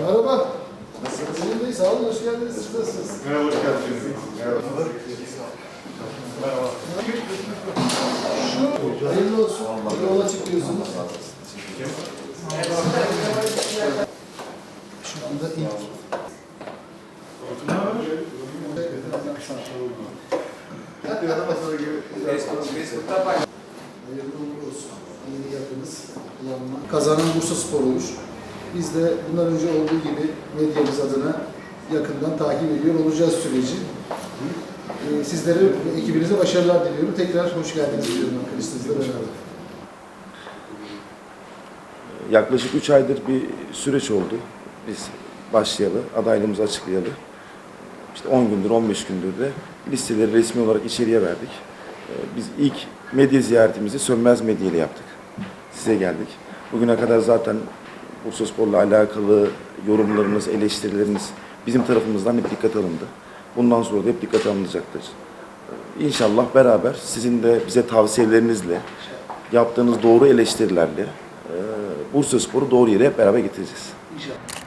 Merhaba. Nasılsınız? Selim Bey, sağ olun, hoş geldiniz. Siz nasılsınız? Merhaba, hoş geldiniz. Merhaba. Şu hayırlı olsun. Yola çıkıyorsunuz. Şu anda ilk. Hayırlı uğurlu olsun. Yeni kullanma. Kazanan Bursa Spor olur. Biz de bundan önce olduğu gibi medyamız adına yakından takip ediyor olacağız süreci. Ee, Sizlere ve ekibinize başarılar diliyorum. Tekrar hoş geldiniz diyorum arkadaşlarınızla beraber. Yaklaşık 3 aydır bir süreç oldu. Biz başlayalı, adaylığımızı açıklayalı. İşte 10 gündür, 15 gündür de listeleri resmi olarak içeriye verdik. Ee, Biz ilk medya ziyaretimizi Sönmez Medya ile yaptık. Size geldik. Bugüne kadar zaten Bursaspor'la alakalı yorumlarınız, eleştirileriniz bizim tarafımızdan hep dikkate alındı. Bundan sonra da hep dikkate alınacaktır. İnşallah beraber sizin de bize tavsiyelerinizle, yaptığınız doğru eleştirilerle e, Bursaspor'u doğru yere hep beraber getireceğiz. İnşallah.